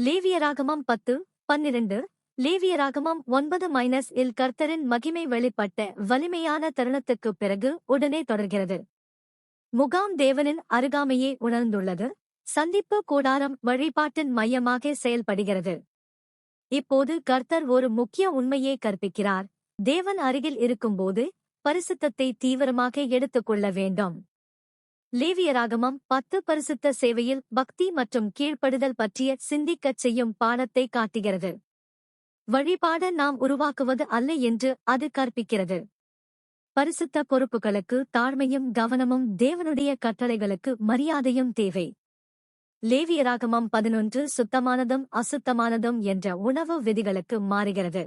லேவியராகமம் பத்து பன்னிரண்டு. லேவியராகமம் ஒன்பது மைனஸ் இல் கர்த்தரின் மகிமை வெளிப்பட்ட வலிமையான தருணத்துக்குப் பிறகு உடனே தொடர்கிறது. முகாம் தேவனின் அருகாமையே உணர்ந்துள்ளது. சந்திப்பு கூடாரம் வழிபாட்டின் மையமாக செயல்படுகிறது. இப்போது கர்த்தர் ஒரு முக்கிய உண்மையை கற்பிக்கிறார். தேவன் அருகில் இருக்கும்போது பரிசுத்தத்தை தீவிரமாக எடுத்துக்கொள்ள வேண்டும். லேவியராகமம் பத்து பரிசுத்த சேவையில் பக்தி மற்றும் கீழ்ப்படுதல் பற்றிய சிந்திக்கச் செய்யும் பாடத்தை காட்டுகிறது. வழிபாட நாம் உருவாக்குவது அல்ல என்று அது கற்பிக்கிறது. பரிசுத்த பொறுப்புகளுக்கு தாழ்மையும் கவனமும் தேவனுடைய கட்டளைகளுக்கு மரியாதையும் தேவை. லேவியராகமம் பதினொன்று சுத்தமானதும் அசுத்தமானதும் என்ற உணவு விதிகளுக்கு மாறுகிறது.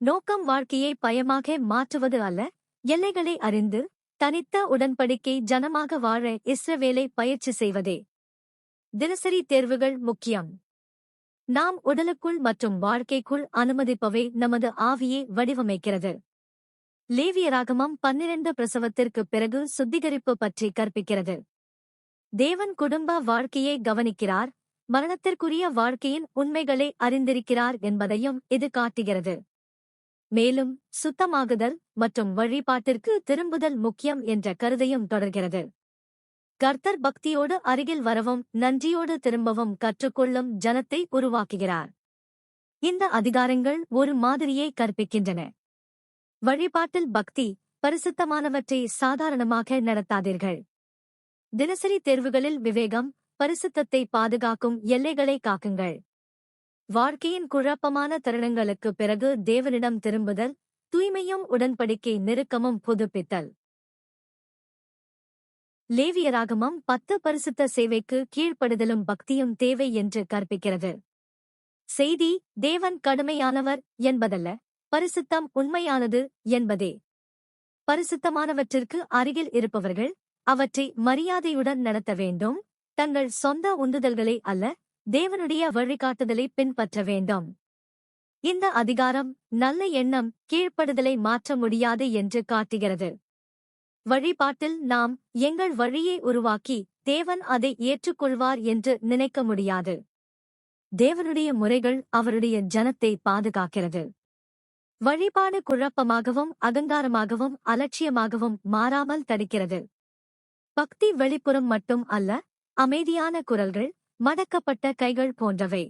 நோக்கம் வாழ்க்கையை பயமாக மாற்றுவது அல்ல எல்லைகளை அறிந்து தனித்த உடன்படிக்கை ஜனமாக வாழ இஸ்ரவேலை பயிற்சி செய்வதே. தினசரி தேர்வுகள் முக்கியம். நாம் உடலுக்குள் மற்றும் வாழ்க்கைக்குள் அனுமதிப்பவை நமது ஆவியை வடிவமைக்கிறது. லேவியராகமம் பன்னிரண்டு பிரசவத்திற்குப் பிறகு சுத்திகரிப்பு பற்றி கற்பிக்கிறது. தேவன் குடும்ப வாழ்க்கையை கவனிக்கிறார் மரணத்திற்குரிய வாழ்க்கையின் உண்மைகளை அறிந்திருக்கிறார் என்பதையும் இது காட்டுகிறது. மேலும் சுத்தமாகுதல் மற்றும் வழிபாட்டிற்கு திரும்புதல் முக்கியம் என்ற கருதையும் தொடர்கிறது. கர்த்தர் பக்தியோடு அருகில் வரவும் நன்றியோடு திரும்பவும் கற்றுக்கொள்ளும் ஜனத்தை உருவாக்குகிறார். இந்த அதிகாரங்கள் ஒரு மாதிரியை கற்பிக்கின்றன. வழிபாட்டில் பக்தி பரிசுத்தமானவற்றை சாதாரணமாக நடத்தாதீர்கள். தினசரி தேர்வுகளில் விவேகம் பரிசுத்தத்தை பாதுகாக்கும் எல்லைகளை காக்குங்கள். வாழ்க்கையின் குழப்பமான தருணங்களுக்கு பிறகு தேவனிடம் திரும்புதல் தூய்மையும் உடன்படிக்கை நெருக்கமும் புதுப்பித்தல். லேவியராகமம் பத்து பரிசுத்த சேவைக்கு கீழ்ப்படுதலும் பக்தியும் தேவை என்று கற்பிக்கிறது. செய்தி தேவன் கடுமையானவர் என்பதல்ல பரிசுத்தம் உண்மையானது என்பதே. பரிசுத்தமானவற்றிற்கு அருகில் இருப்பவர்கள் அவற்றை மரியாதையுடன் நடத்த வேண்டும் தங்கள் சொந்த உந்துதல்களை அல்ல தேவனுடைய வழிகாட்டுதலை பின்பற்ற வேண்டும். இந்த அதிகாரம் நல்ல எண்ணம் கீழ்ப்படுதலை மாற்ற முடியாது என்று காட்டுகிறது. வழிபாட்டில் நாம் எங்கள் வழியை உருவாக்கி தேவன் அதை ஏற்றுக்கொள்வார் என்று நினைக்க முடியாது. தேவனுடைய முறைகள் அவருடைய ஜனத்தை பாதுகாக்கிறது. வழிபாடு குழப்பமாகவும் அகங்காரமாகவும் அலட்சியமாகவும் மாறாமல் தடுக்கிறது. பக்தி வெளிப்புறம் மட்டும் அல்ல அமைதியான குரல்கள் மடக்கப்பட்ட கைகள் போன்றவை.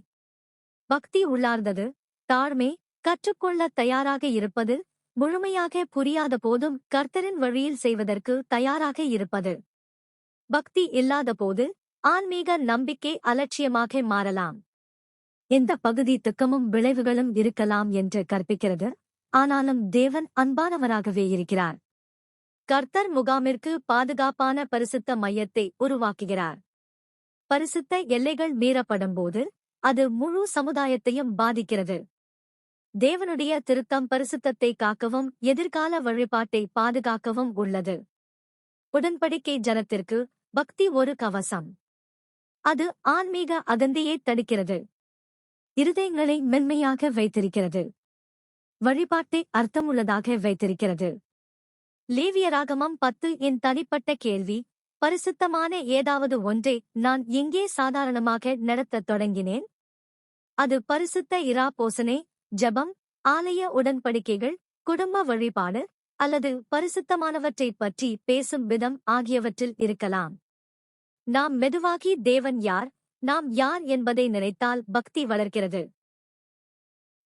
பக்தி உள்ளார்ந்தது. தாழ்மை கற்றுக்கொள்ள தயாராக இருப்பது முழுமையாக புரியாத போதும் கர்த்தரின் வழியில் செய்வதற்கு தயாராக இருப்பது. பக்தி இல்லாத போது ஆன்மீக நம்பிக்கை அலட்சியமாக மாறலாம். எந்த பகுதி துக்கமும் விளைவுகளும் இருக்கலாம் என்று கற்பிக்கிறது. ஆனாலும் தேவன் அன்பானவராகவே இருக்கிறார். கர்த்தர் முகாமிற்கு பாதுகாப்பான பரிசுத்த மையத்தை உருவாக்குகிறார். பரிசுத்த எல்லைகள் மீறப்படும்போது அது முழு சமுதாயத்தையும் பாதிக்கிறது. தேவனுடைய திருத்தம் பரிசுத்தத்தை காக்கவும் எதிர்கால வழிபாட்டை பாதுகாக்கவும் உள்ளது. உடன்படிக்கை ஜனத்திற்கு பக்தி ஒரு கவசம். அது ஆன்மீக அகந்தியை தடுக்கிறது. இருதயங்களை மென்மையாக வைத்திருக்கிறது. வழிபாட்டை அர்த்தமுள்ளதாக வைத்திருக்கிறது. லேவியராகமம் பத்து என் தனிப்பட்ட கேள்வி பரிசுத்தமான ஏதாவது ஒன்றை நான் எங்கே சாதாரணமாக நடத்தத் தொடங்கினேன்? அது பரிசுத்த இரா போசனை ஜபம் ஆலய உடன்படிக்கைகள் குடும்ப வழிபாடு அல்லது பரிசுத்தமானவற்றைப் பற்றி பேசும் விதம் ஆகியவற்றில் இருக்கலாம். நாம் மெதுவாகி தேவன் யார் நாம் யார் என்பதை நினைத்தால் பக்தி வளர்கிறது.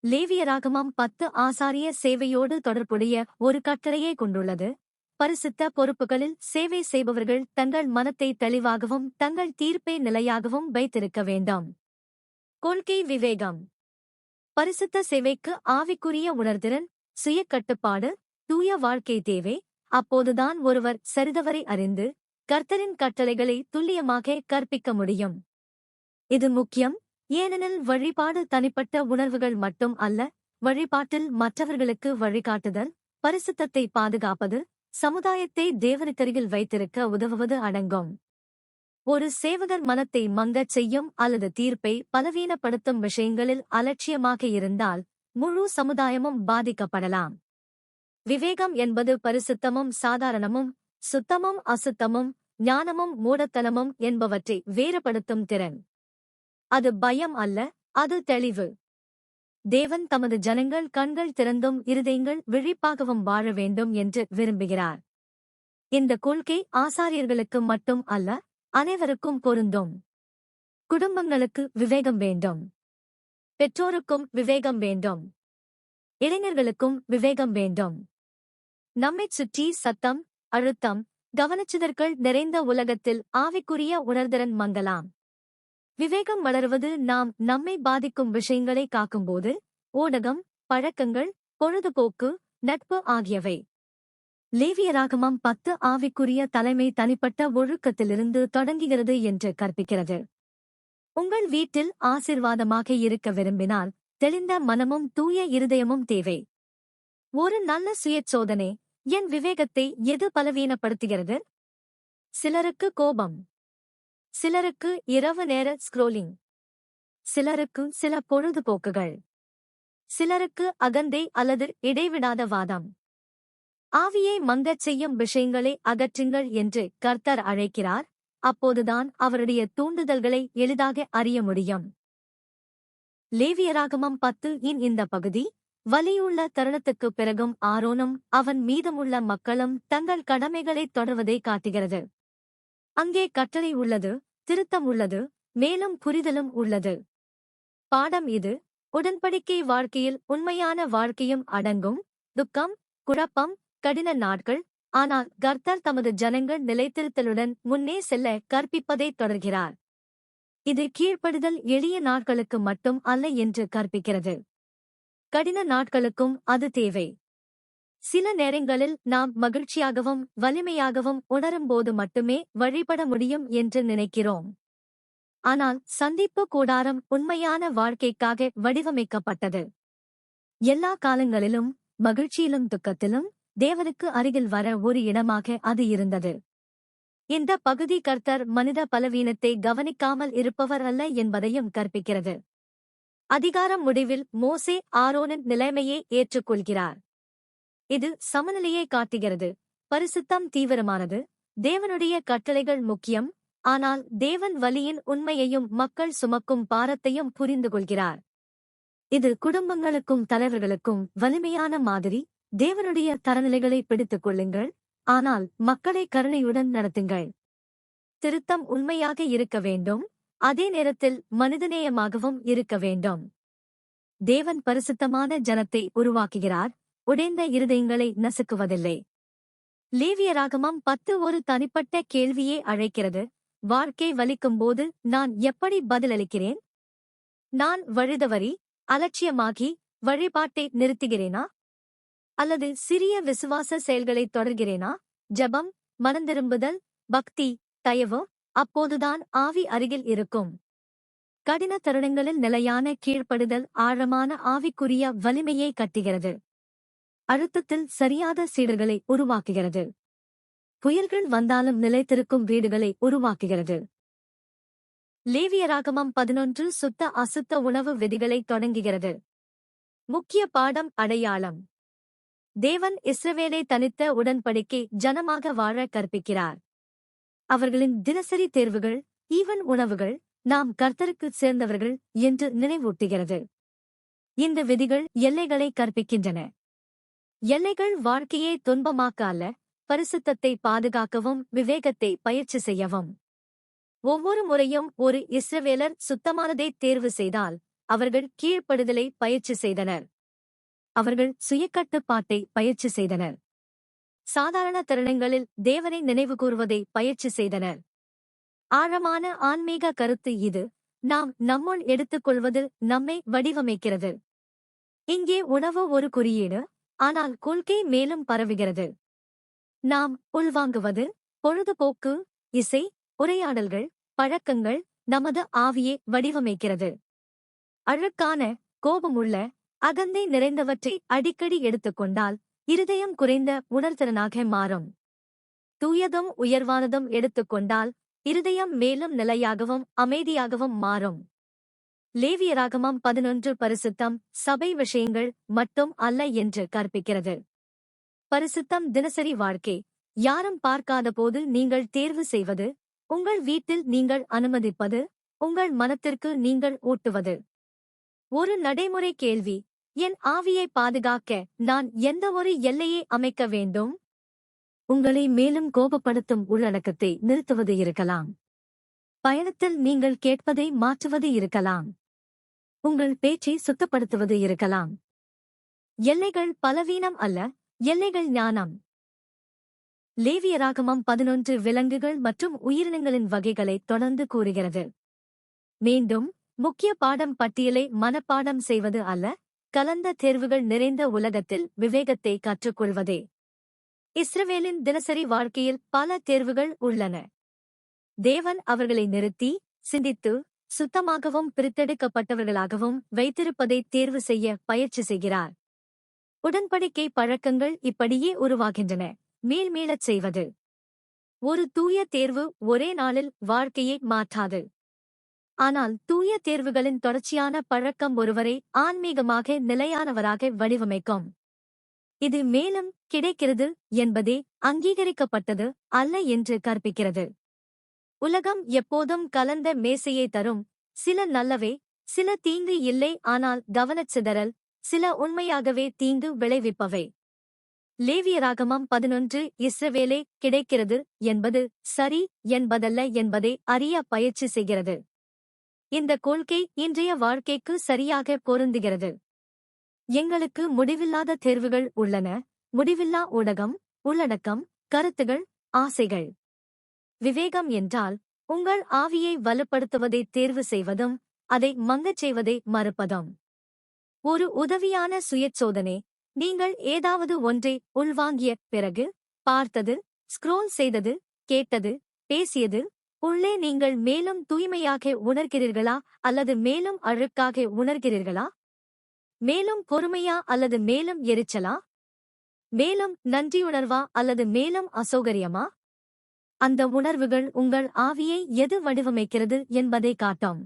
லேவியராகமம் பத்து ஆசாரிய சேவையோடு தொடர்புடைய ஒரு கட்டளையை கொண்டுள்ளது. பரிசுத்த பொறுப்புகளில் சேவை செய்பவர்கள் தங்கள் மனத்தை தெளிவாகவும் தங்கள் தீர்ப்பை நிலையாகவும் வைத்திருக்க வேண்டும். கொள்கை விவேகம். பரிசுத்த சேவைக்கு ஆவிக்குரிய உணர்திறன் சுய கட்டுப்பாடு தூய வாழ்க்கை தேவை. அப்போதுதான் ஒருவர் சரிதவரை அறிந்து கர்த்தரின் கட்டளைகளை துல்லியமாக கற்பிக்க முடியும். இது முக்கியம். ஏனெனில் வழிபாடு தனிப்பட்ட உணர்வுகள் மட்டும் அல்ல வழிபாட்டில் மற்றவர்களுக்கு வழிகாட்டுதல் பரிசுத்தத்தை பாதுகாப்பது சமுதாயத்தை தேவனுக்கருகில் வைத்திருக்க உதவுவது அடங்கும். ஒரு சேவகர் மனத்தை மங்கச் செய்யும் அல்லது தீர்ப்பை பலவீனப்படுத்தும் விஷயங்களில் அலட்சியமாக இருந்தால் முழு சமுதாயமும் பாதிக்கப்படலாம். விவேகம் என்பது பரிசுத்தமும் சாதாரணமும் சுத்தமும் அசுத்தமும் ஞானமும் மூடத்தனமும் என்பவற்றை வேறுபடுத்தும் திறன். அது பயம் அல்ல அது தெளிவு. தேவன் தமது ஜனங்கள் கண்கள் திறந்தும் இருதயங்கள் விழிப்பாகவும் வாழ வேண்டும் என்று விரும்புகிறார். இந்த கொள்கை ஆசாரியர்களுக்கு மட்டும் அல்ல அனைவருக்கும் பொருந்தும். குடும்பங்களுக்கு விவேகம் வேண்டும். பெற்றோருக்கும் விவேகம் வேண்டும். இளைஞர்களுக்கும் விவேகம் வேண்டும். நம்மைச் சுற்றி சத்தம் அழுத்தம் கவனச்சிதற்கள் நிறைந்த உலகத்தில் ஆவிக்குரிய உணர்திறன் மங்கலாம். விவேகம் வளருவது நாம் நம்மை பாதிக்கும் விஷயங்களை காக்கும்போது ஊடகம் பழக்கங்கள் பொழுதுபோக்கு நட்பு ஆகியவை. லேவியராகமம் பத்து ஆவிக்குரிய தலைமை தனிப்பட்ட ஒழுக்கத்திலிருந்து தொடங்குகிறது என்று கற்பிக்கிறது. உங்கள் வீட்டில் ஆசிர்வாதமாக இருக்க விரும்பினால் தெளிந்த மனமும் தூய இருதயமும் தேவை. ஒரு நல்ல சுயச்சோதனை என் விவேகத்தை எது பலவீனப்படுத்துகிறது? சிலருக்கு கோபம். சிலருக்கு இரவு நேர ஸ்க்ரோலிங் சிலருக்கு சில பொழுதுபோக்குகள். சிலருக்கு அகந்தை அல்லது இடைவிடாத வாதம். ஆவியை மங்கச் செய்யும் விஷயங்களை அகற்றுங்கள் என்று கர்த்தர் அழைக்கிறார். அப்போதுதான் அவருடைய தூண்டுதல்களை எளிதாக அறிய முடியும். லேவியராகமம் பத்து இன் இந்த பகுதி வலியுள்ள தருணத்துக்குப் பிறகும் ஆரோனும் அவன் மீதமுள்ள மக்களும் தங்கள் கடமைகளைத் தொடர்வதை காட்டுகிறது. அங்கே கட்டளை உள்ளது திருத்தம் உள்ளது மேலும் புரிதலும் உள்ளது. பாடம் இது. உடன்படிக்கை வாழ்க்கையில் உண்மையான வாழ்க்கையும் அடங்கும். துக்கம் குழப்பம் கடின நாட்கள். ஆனால் கர்த்தர் தமது ஜனங்கள் நிலைத்திருத்தலுடன் முன்னே செல்ல கற்பிப்பதைத் தொடர்கிறார். இது கீழ்ப்படுதல் எளிய நாட்களுக்கு மட்டும் அல்ல என்று கற்பிக்கிறது. கடின நாட்களுக்கும் அது தேவை. சில நேரங்களில் நாம் மகிழ்ச்சியாகவும் வலிமையாகவும் உணரும்போது மட்டுமே வழிபட முடியும் என்று நினைக்கிறோம். ஆனால் சந்திப்பு கூடாரம் உண்மையான வாழ்க்கைக்காக வடிவமைக்கப்பட்டது. எல்லா காலங்களிலும் மகிழ்ச்சியிலும் துக்கத்திலும் தேவனுக்கு அருகில் வர ஒரு இடமாக அது இருந்தது. இந்த பகுதி கர்த்தர் மனித பலவீனத்தை கவனிக்காமல் இருப்பவர் அல்ல என்பதையும் கற்பிக்கிறது. அதிகாரம் முடிவில் மோசே ஆரோனின் நிலைமையை ஏற்றுக்கொள்கிறார். இது சமநிலையை காட்டுகிறது. பரிசுத்தம் தீவிரமானது. தேவனுடைய கட்டளைகள் முக்கியம். ஆனால் தேவன் வலியின் உண்மையையும் மக்கள் சுமக்கும் பாரத்தையும் புரிந்து கொள்கிறார். இது குடும்பங்களுக்கும் தலைவர்களுக்கும் வலிமையான மாதிரி. தேவனுடைய தரநிலைகளை பிடித்துக் கொள்ளுங்கள். ஆனால் மக்களை கருணையுடன் நடத்துங்கள். திருத்தம் உண்மையாக இருக்க வேண்டும். அதே நேரத்தில் மனிதநேயமாகவும் இருக்க வேண்டும். தேவன் பரிசுத்தமான ஜனத்தை உருவாக்குகிறார். உடைந்த இருதயங்களை நசுக்குவதில்லை. லேவியராகமம் பத்து ஒரு தனிப்பட்ட கேள்வியை அழைக்கிறது. வாழ்க்கை வலிக்கும்போது நான் எப்படி பதிலளிக்கிறேன்? நான் வழுதவரி அலட்சியமாகி வழிபாட்டை நிறுத்துகிறேனா? அல்லது சிறிய விசுவாச செயல்களை தொடர்கிறேனா? ஜபம் மனந்திரும்புதல் பக்தி தயவு அப்போதுதான் ஆவி அருகில் இருக்கும். கடின தருணங்களில் நிலையான கீழ்ப்படுதல் ஆழமான ஆவிக்குரிய வலிமையை கட்டுகிறது. அழுத்தத்தில் சரியாத சீடர்களை உருவாக்குகிறது. புயல்கள் வந்தாலும் நிலைத்திருக்கும் வீடுகளை உருவாக்குகிறது. லேவியராகமம் பதினொன்று சுத்த அசுத்த உணவு விதிகளை தொடங்குகிறது. முக்கிய பாடம் அடையாளம். தேவன் இஸ்ரவேலை தனித்த உடன்படிக்கை ஜனமாக வாழ கற்பிக்கிறார். அவர்களின் தினசரி தேர்வுகள் ஈவன் உணவுகள் நாம் கர்த்தருக்குச் சேர்ந்தவர்கள் என்று நினைவூட்டுகிறது. இந்த விதிகள் எல்லைகளை கற்பிக்கின்றன. எல்லைகள் வாழ்க்கையை துன்பமாக்க அல்ல பரிசுத்தத்தை பாதுகாக்கவும் விவேகத்தை பயிற்சி செய்யவும். ஒவ்வொரு முறையும் ஒரு இஸ்ரவேலர் சுத்தமானதை தேர்வு செய்தால் அவர்கள் கீழ்ப்படுதலை பயிற்சி செய்தனர். அவர்கள் சுயக்கட்டுப்பாட்டை பயிற்சி செய்தனர். சாதாரண தருணங்களில் தேவனை நினைவுகூர்வதை பயிற்சி செய்தனர். ஆழமான ஆன்மீக கருத்து இது நாம் நம்முள் எடுத்துக்கொள்வது நம்மை வடிவமைக்கிறது. இங்கே உணவு ஒரு குறியீடு ஆனால் கொள்கை மேலும் பரவுகிறது. நாம் உள்வாங்குவது பொழுதுபோக்கு இசை உரையாடல்கள் பழக்கங்கள் நமது ஆவியை வடிவமைக்கிறது. அழுக்கான கோபமுள்ள அகந்தை நிறைந்தவற்றை அடிக்கடி எடுத்துக்கொண்டால் இருதயம் குறைந்த உணர்திறனாக மாறும். தூயதும் உயர்வானதும் எடுத்துக்கொண்டால் இருதயம் மேலும் நிலையாகவும் அமைதியாகவும் மாறும். லேவியராகமம் பதினொன்று பரிசுத்தம் சபை விஷயங்கள் மட்டும் அல்ல என்று கற்பிக்கிறது. பரிசுத்தம் தினசரி வாழ்க்கை. யாரும் பார்க்காத போது நீங்கள் தேர்வு செய்வது உங்கள் வீட்டில் நீங்கள் அனுமதிப்பது உங்கள் மனத்திற்கு நீங்கள் ஊட்டுவது. ஒரு நடைமுறை கேள்வி என் ஆவியை பாதுகாக்க நான் எந்த ஒரு எல்லையை அமைக்க வேண்டும்? உங்களை மேலும் கோபப்படுத்தும் உள்ளடக்கத்தை நிறுத்துவது இருக்கலாம். பயணத்தில் நீங்கள் கேட்பதை மாற்றுவது இருக்கலாம். உங்கள் பேச்சை சுத்தப்படுத்துவது இருக்கலாம். எல்லைகள் பலவீனம் அல்ல எல்லைகள் ஞானம். லேவியராகமம் பதினொன்று விலங்குகள் மற்றும் உயிரினங்களின் வகைகளை தொடர்ந்து கூறுகிறது. மீண்டும் முக்கிய பாடம் பட்டியலை மனப்பாடம் செய்வது அல்ல கலந்த தேர்வுகள் நிறைந்த உலகத்தில் விவேகத்தை கற்றுக்கொள்வதே. இஸ்ரவேலின் தினசரி வாழ்க்கையில் பல தேர்வுகள் உள்ளன. தேவன் அவர்களை நிறுத்தி சிந்தித்து சுத்தமாகவும் பிரித்தெடுக்கப்பட்டவர்களாகவும் வைத்திருப்பதை தேர்வு செய்ய பயிற்சி செய்கிறார். உடன்படிக்கை பழக்கங்கள் இப்படியே உருவாகின்றன. மேல்மேலச் செய்வது. ஒரு தூய தேர்வு ஒரே நாளில் வாழ்க்கையை மாற்றாது. ஆனால் தூய தேர்வுகளின் தொடர்ச்சியான பழக்கம் ஒருவரை ஆன்மீகமாக நிலையானவராக வடிவமைக்கும். இது மேலும் கிடைக்கிறது என்பதே அங்கீகரிக்கப்பட்டது அல்ல என்று கற்பிக்கிறது. உலகம் எப்போதும் கலந்த மேசையை தரும். சில நல்லவே சில தீங்கு இல்லை ஆனால் கவனச்சிதறல் சில உண்மையாகவே தீங்கு விளைவிப்பவை. லேவியராகமம் பதினொன்று இஸ்ரவேலே கிடைக்கிறது என்பது சரி என்பதல்ல என்பதை அறிய பயிற்சி செய்கிறது. இந்த கொள்கை இன்றைய வாழ்க்கைக்கு சரியாக பொருந்துகிறது. எங்களுக்கு முடிவில்லாத தேர்வுகள் உள்ளன. முடிவில்லா ஊடகம் உள்ளடக்கம் கருத்துகள் ஆசைகள். விவேகம் என்றால் உங்கள் ஆவியை வலுப்படுத்துவதை தேர்வு செய்வதும் அதை மங்கச் செய்வதை மறுப்பதும். ஒரு உதவியான சுயச்சோதனை நீங்கள் ஏதாவது ஒன்றை உள்வாங்கிய பிறகு பார்த்தது ஸ்க்ரோல் செய்தது கேட்டது பேசியது உள்ளே நீங்கள் மேலும் தூய்மையாக உணர்கிறீர்களா அல்லது மேலும் அழுக்காக உணர்கிறீர்களா? மேலும் பொறுமையா அல்லது மேலும் எரிச்சலா? மேலும் நன்றியுணர்வா அல்லது மேலும் அசௌகரியமா? அந்த உணர்வுகள் உங்கள் ஆவியை எது வடிவமைக்கிறது என்பதை காட்டும்.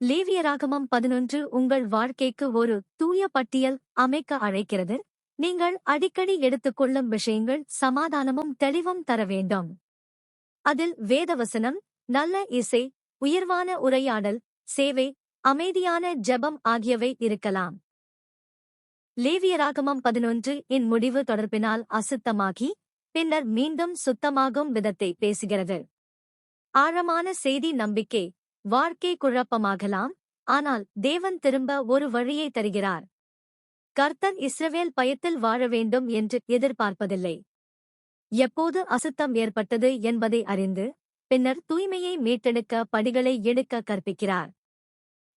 லேவியராகமம் பதினொன்று உங்கள் வாழ்க்கைக்கு ஒரு தூய பட்டியல் அமைக்க அழைக்கிறது. நீங்கள் அடிக்கடி எடுத்துக்கொள்ளும் விஷயங்கள் சமாதானமும் தெளிவும் தர வேண்டும். அதில் வேதவசனம் நல்ல இசை உயர்வான உரையாடல் சேவை அமைதியான ஜெபம் ஆகியவை இருக்கலாம். லேவியராகமம் பதினொன்று இன் முடிவு தொடர்பினால் அசுத்தமாகி பின்னர் மீண்டும் சுத்தமாகும் விதத்தை பேசுகிறது. ஆழமான செய்தி நம்பிக்கை வாழ்க்கை குழப்பமாகலாம் ஆனால் தேவன் திரும்ப ஒரு வழியை தருகிறார். கர்த்தர் இஸ்ரவேல் பயத்தில் வாழ வேண்டும் என்று எதிர்பார்ப்பதில்லை. எப்போது அசுத்தம் ஏற்பட்டது என்பதை அறிந்து பின்னர் தூய்மையை மீட்டெடுக்க படிகளை எடுக்க கற்பிக்கிறார்.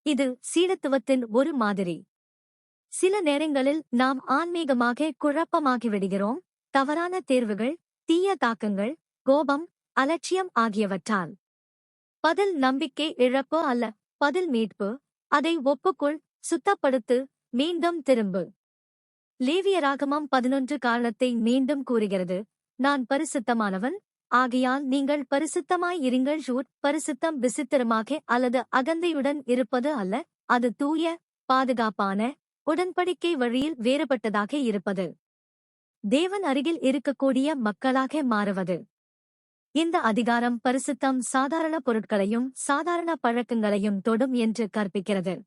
இது சீடத்துவத்தின் ஒரு மாதிரி. சில நேரங்களில் நாம் ஆன்மீகமாக குழப்பமாகிவிடுகிறோம் தவறான தேர்வுகள் தீய தாக்கங்கள் கோபம் அலட்சியம் ஆகியவற்றால். பதில் நம்பிக்கை இழப்பு அல்ல. பதில் மீட்பு. அதை ஒப்புக்குள் சுத்தப்படுத்து மீண்டும் திரும்பு. லேவியராகமம் பதினொன்று காரணத்தை மீண்டும் கூறுகிறது. நான் பரிசுத்தமானவன். ஆகையால் நீங்கள் பரிசுத்தமாய் இருங்கள். ஷூட் பரிசுத்தம் விசித்திரமாக அல்லது அகந்தையுடன் இருப்பது அல்ல. அது தூய பாதுகாப்பான உடன்படிக்கை வழியில் வேறுபட்டதாக இருப்பது. தேவன் அருகில் இருக்கக்கூடிய மக்களாக மாறுவது. இந்த அதிகாரம் பரிசுத்தம் சாதாரண பொருட்களையும் சாதாரண பழக்கங்களையும் தொடும் என்று கற்பிக்கிறது.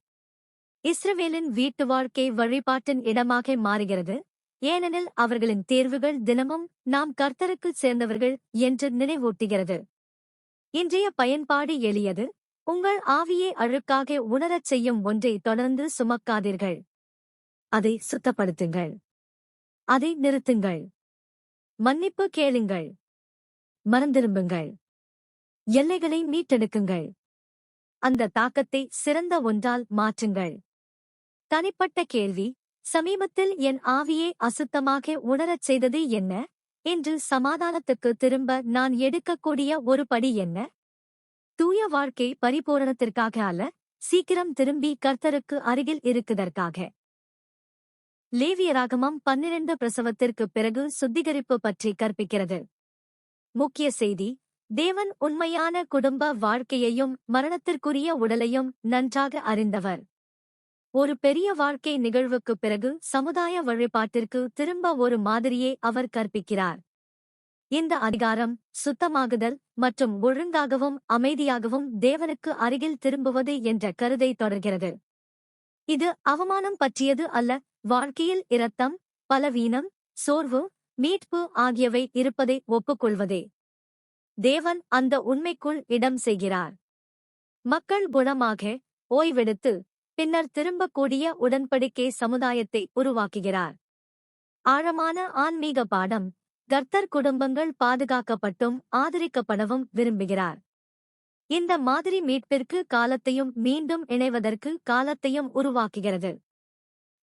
இஸ்ரவேலின் வீட்டு வாழ்க்கை வழிபாட்டின் இடமாக மாறுகிறது. ஏனெனில் அவர்களின் தேர்வுகள் தினமும் நாம் கர்த்தருக்குச் சேர்ந்தவர்கள் என்று நினைவூட்டுகிறது. இன்றைய பயன்பாடு எளியது. உங்கள் ஆவியை அழுக்காக உணரச் செய்யும் ஒன்றை தொடர்ந்து சுமக்காதீர்கள். அதை சுத்தப்படுத்துங்கள். அதை நிறுத்துங்கள். மன்னிப்பு கேளுங்கள். மறந்திரும்புங்கள். எல்லைகளை மீட்டெடுக்குங்கள். அந்த தாக்கத்தை சிறந்த ஒன்றால் மாற்றுங்கள். தனிப்பட்ட கேள்வி சமீபத்தில் என் ஆவியை அசுத்தமாக உணரச் செய்தது என்ன? என்று சமாதானத்துக்கு திரும்ப நான் எடுக்கக்கூடிய ஒரு படி என்ன? தூய வாழ்க்கை பரிபூரணத்திற்காக அல்ல சீக்கிரம் திரும்பி கர்த்தருக்கு அருகில் இருக்குதற்காக. லேவியராகமம் பன்னிரண்டு பிரசவத்திற்கு பிறகு சுத்திகரிப்பு பற்றி கற்பிக்கிறது. முக்கிய செய்தி தேவன் உண்மையான குடும்ப வாழ்க்கையையும் மரணத்திற்குரிய உடலையும் நன்றாக அறிந்தவர். ஒரு பெரிய வாழ்க்கை நிகழ்வுக்குப் பிறகு சமுதாய வழிபாட்டிற்கு திரும்ப ஒரு மாதிரியை அவர் கற்பிக்கிறார். இந்த அதிகாரம் சுத்தமாகுதல் மற்றும் ஒழுங்காகவும் அமைதியாகவும் தேவனுக்கு அருகில் திரும்புவது என்ற கருதை தொடர்கிறது. இது அவமானம் பற்றியது அல்ல வாழ்க்கையில் இரத்தம் பலவீனம் சோர்வு மீட்பு ஆகியவை இருப்பதை ஒப்புக்கொள்வதே. தேவன் அந்த உண்மைக்குள் இடம் செய்கிறார். மக்கள் குணமாக ஓய்வெடுத்து பின்னர் திரும்பக்கூடிய உடன்படிக்கை சமுதாயத்தை உருவாக்குகிறார். ஆழமான ஆன்மீக பாடம் கர்த்தர் குடும்பங்கள் பாதுகாக்கப்பட்டும் ஆதரிக்கப்படவும் விரும்புகிறார். இந்த மாதிரி மீட்பிற்கு காலத்தையும் மீண்டும் இணைவதற்கு காலத்தையும் உருவாக்குகிறது.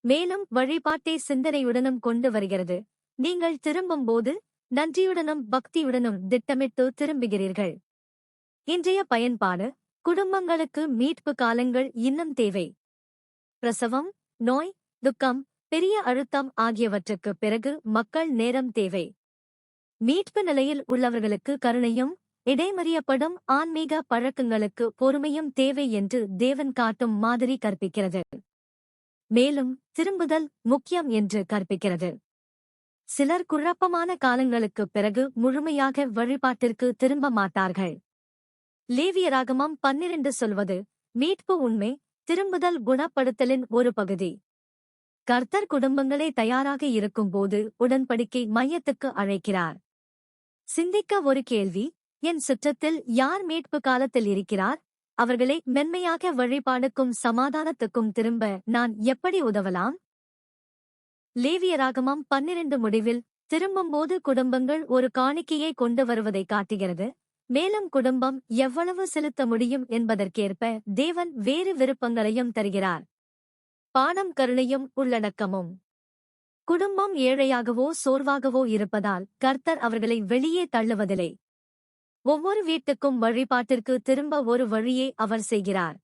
மேலும் வழிபாட்டை சிந்தனையுடனும் கொண்டு வருகிறது. நீங்கள் திரும்பும்போது நன்றியுடனும் பக்தியுடனும் திட்டமிட்டு திரும்புகிறீர்கள். இன்றைய பயன்பாடு குடும்பங்களுக்கு மீட்பு காலங்கள் இன்னும் தேவை. பிரசவம் நோய் துக்கம் பெரிய அழுத்தம் ஆகியவற்றுக்கு பிறகு மக்கள் நேரம் தேவை. மீட்பு நிலையில் உள்ளவர்களுக்கு கருணையும் இடைமறியப்படும் ஆன்மீக பழக்கங்களுக்கு பொறுமையும் தேவை என்று தேவன் காட்டும் மாதிரி கற்பிக்கிறது. மேலும் திரும்புதல் முக்கியம் என்று கற்பிக்கிறது. சிலர் குழப்பமான காலங்களுக்குப் பிறகு முழுமையாக வழிபாட்டிற்கு திரும்ப மாட்டார்கள். லேவியராகமம் பன்னிரண்டு சொல்வது மீட்பு உண்மை திரும்புதல் குணப்படுத்தலின் ஒரு பகுதி. கர்த்தர் குடும்பங்களே தயாராக இருக்கும்போது உடன்படிக்கை மையத்துக்கு அழைக்கிறார். சிந்திக்க ஒரு கேள்வி என் சுற்றத்தில் யார் மீட்பு காலத்தில் இருக்கிறார்? அவர்களை மென்மையாக வழிபாடுக்கும் சமாதானத்துக்கும் திரும்ப நான் எப்படி உதவலாம்? லேவியராகமம் பன்னிரண்டு முடிவில் திரும்பும்போது குடும்பங்கள் ஒரு காணிக்கையை கொண்டு வருவதை காட்டுகிறது. மேலும் குடும்பம் எவ்வளவு செலுத்த முடியும் என்பதற்கேற்ப தேவன் வேறு விருப்பங்களையும் தருகிறார். பானம் கருணையும் உள்ளடக்கமும். குடும்பம் ஏழையாகவோ சோர்வாகவோ இருப்பதால் கர்த்தர் அவர்களை வெளியே தள்ளுவதில்லை. ஒவ்வொரு வீட்டுக்கும் வழிபாட்டிற்கு திரும்ப ஒரு வழியே அவர் செய்கிறார்.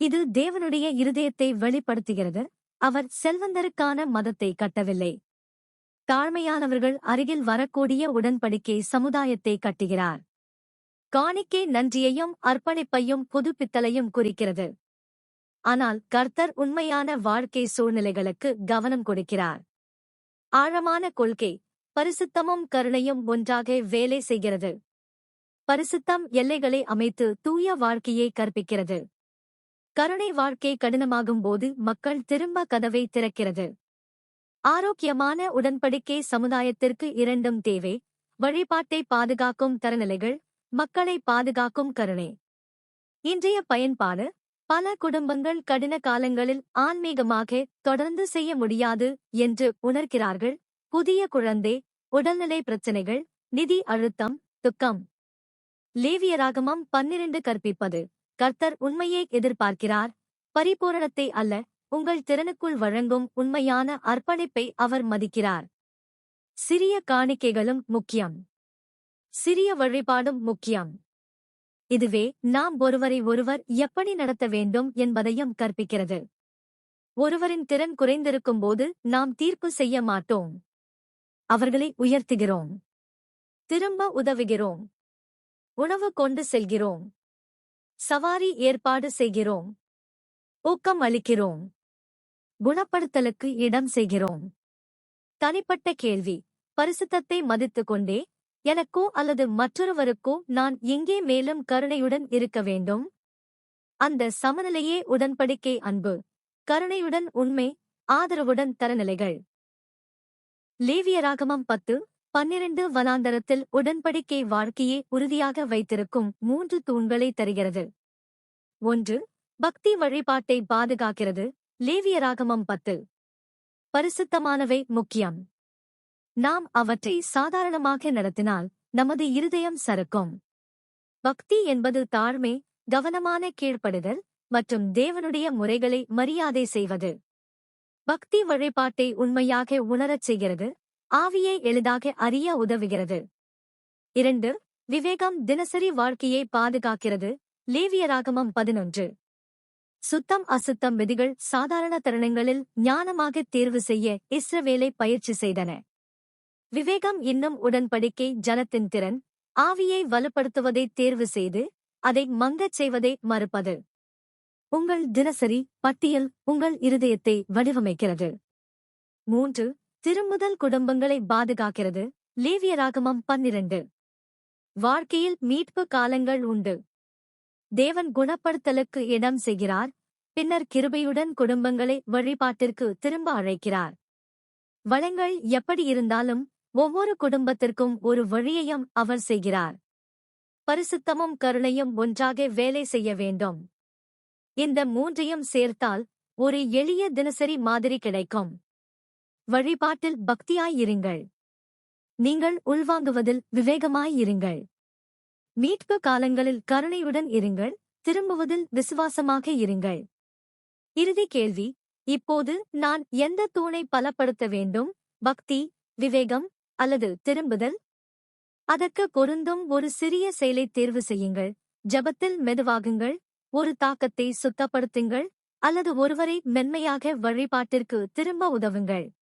இது தேவனுடைய இருதயத்தை வெளிப்படுத்துகிறது. அவர் செல்வந்தருக்கான மதத்தை கட்டவில்லை. தாழ்மையானவர்கள் அருகில் வரக்கூடிய உடன்படிக்கை சமுதாயத்தை கட்டுகிறார். காணிக்கை நன்றியையும் அர்ப்பணிப்பையும் புதுப்பித்தலையும் குறிக்கிறது. ஆனால் கர்த்தர் உண்மையான வாழ்க்கை சூழ்நிலைகளுக்கு கவனம் கொடுக்கிறார். ஆழமான கொள்கை பரிசுத்தமும் கருணையும் ஒன்றாக வேலை செய்கிறது. பரிசுத்தம் எல்லைகளை அமைத்து தூய வாழ்க்கையை கற்பிக்கிறது. கருணை வாழ்க்கை கடினமாகும் போது மக்கள் திரும்ப கதவை திறக்கிறது. ஆரோக்கியமான உடன்படிக்கை சமுதாயத்திற்கு இரண்டும் தேவை. வழிபாட்டை பாதுகாக்கும் தரநிலைகள் மக்களை பாதுகாக்கும் கருணை. இன்றைய பயன்பாடு பல குடும்பங்கள் கடின காலங்களில் ஆன்மீகமாக தொடர்ந்து செய்ய முடியாது என்று உணர்கிறார்கள். புதிய குழந்தை உடல்நிலை பிரச்சினைகள் நிதி அழுத்தம் துக்கம். லேவியராகமம் பன்னிரண்டு கற்பிப்பது. கர்த்தர் உண்மையை எதிர்பார்க்கிறார். பரிபூரணத்தை அல்ல உங்கள் திறனுக்குள் வழங்கும் உண்மையான அர்ப்பணிப்பை அவர் மதிக்கிறார். சிறிய காணிக்கைகளும் முக்கியம். சிறிய வழிபாடும் முக்கியம். இதுவே நாம் ஒருவரை ஒருவர் எப்படி நடத்த வேண்டும் என்பதையும் கற்பிக்கிறது. ஒருவரின் திறன் குறைந்திருக்கும் போது நாம் தீர்ப்பு செய்ய மாட்டோம். அவர்களை உயர்த்துகிறோம். திரும்ப உதவுகிறோம். உணவு கொண்டு செல்கிறோம். சவாரி ஏற்பாடு செய்கிறோம். ஊக்கம் அளிக்கிறோம். குணப்படுத்தலுக்கு இடம் செய்கிறோம். தனிப்பட்ட கேள்வி. பரிசுத்தத்தை மதித்துக் கொண்டே எனக்கோ அல்லது மற்றொருவருக்கோ நான் எங்கே மேலும் கருணையுடன் இருக்க வேண்டும்? அந்த சமநிலையே உடன்படிக்கை அன்பு. கருணையுடன் உண்மை ஆதரவுடன் தரநிலைகள். லேவியராகமம் பத்து பன்னிரண்டு வனாந்தரத்தில் உடன்படிக்கை வாழ்க்கையை உறுதியாக வைத்திருக்கும் மூன்று தூண்களை தருகிறது. ஒன்று பக்தி வழிபாட்டை பாதுகாக்கிறது. லேவியராகமம் பத்து. பரிசுத்தமானவை முக்கியம். நாம் அவற்றை சாதாரணமாக நடத்தினால் நமது இருதயம் சறுக்கும். பக்தி என்பது தாழ்மை கவனமான கீழ்ப்படுதல் மற்றும் தேவனுடைய முறைகளை மரியாதை செய்வது. பக்தி வழிபாட்டை உண்மையாக உணரச் செய்கிறது. ஆவியை எளிதாக அறிய உதவுகிறது. இரண்டு விவேகம் தினசரி வாழ்க்கையை பாதுகாக்கிறது. லேவியராகமம் பதினொன்று. சுத்தம் அசுத்தம் விதிகள் சாதாரண தருணங்களில் ஞானமாக தேர்வு செய்ய இஸ்ரவேலை பயிற்சி செய்தன. விவேகம் இன்னும் உடன்படிக்கை ஜனத்தின் திறன் ஆவியை வலுப்படுத்துவதை தேர்வு செய்து அதை மங்கச் செய்வதை மறுப்பது. உங்கள் தினசரி பட்டியல் உங்கள் இருதயத்தை வடிவமைக்கிறது. மூன்று திருமுதல் குடும்பங்களை பாதுகாக்கிறது. லேவியராகமம் பன்னிரண்டு. வாழ்க்கையில் மீட்பு காலங்கள் உண்டு. தேவன் குணப்படுத்தலுக்கு இடம் செய்கிறார். பின்னர் கிருபையுடன் குடும்பங்களை வழிபாட்டிற்கு திரும்ப அழைக்கிறார். வளங்கள் எப்படி இருந்தாலும் ஒவ்வொரு குடும்பத்திற்கும் ஒரு வழியையும் அவர் செய்கிறார். பரிசுத்தமும் கருணையும் ஒன்றாக வேலை செய்ய வேண்டும். இந்த மூன்றையும் சேர்த்தால் ஒரு எளிய தினசரி மாதிரி கிடைக்கும். வழிபாட்டில் பக்தியாயிருங்கள். நீங்கள் உள்வாங்குவதில் விவேகமாயிருங்கள். மீட்பு காலங்களில் கருணையுடன் இருங்கள் திரும்புவதில் விசுவாசமாக இருங்கள். இறுதி கேள்வி இப்போது நான் எந்த தூணை பலப்படுத்த வேண்டும்? பக்தி விவேகம் அல்லது திரும்புதல்? அதற்கு பொருந்தும் ஒரு சிறிய செயலை தேர்வு செய்யுங்கள். ஜபத்தில் மெதுவாகுங்கள் ஒரு தாக்கத்தை சுத்தப்படுத்துங்கள் அல்லது ஒருவரை மென்மையாக வழிபாட்டிற்கு திரும்ப உதவுங்கள்.